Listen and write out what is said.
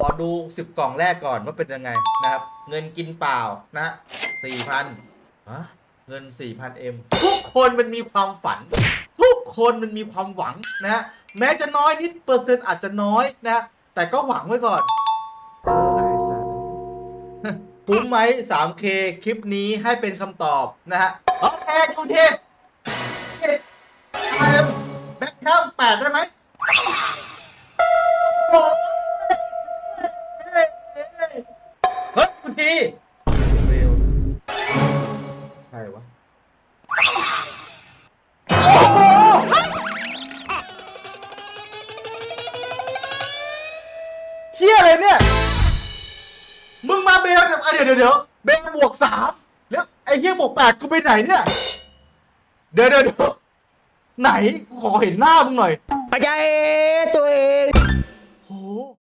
ขอดู 10 กล่องแรกก่อนว่าเป็นยังไงนะครับ เงินกินเปล่านะฮะ4,000ฮะเงิน 4,000 M ทุกคนมันมีความฝัน ทุกคนมันมีความหวังนะฮะแม้จะน้อยนิดเปอร์เซ็นต์อาจจะน้อยนะ แต่ก็หวังไว้ก่อนไอ้สัสคุ้มไหม 3K คลิปนี้ให้เป็นคำตอบนะฮะโอเคดูทีเอ็มแบ็คแคมแปดได้ไหม เฮียอะไรเนี่ย มึงมาเบลเดี๋ยวเดี๋ยวเดี๋ยวเบลบวกสามแล้วไอ้เฮี้ยบวกแปดกูไปไหนเนี่ย เดี๋ยวเดี๋ยวไหนกูขอเห็นหน้ามึงหน่อยเข้าใจตัวเอง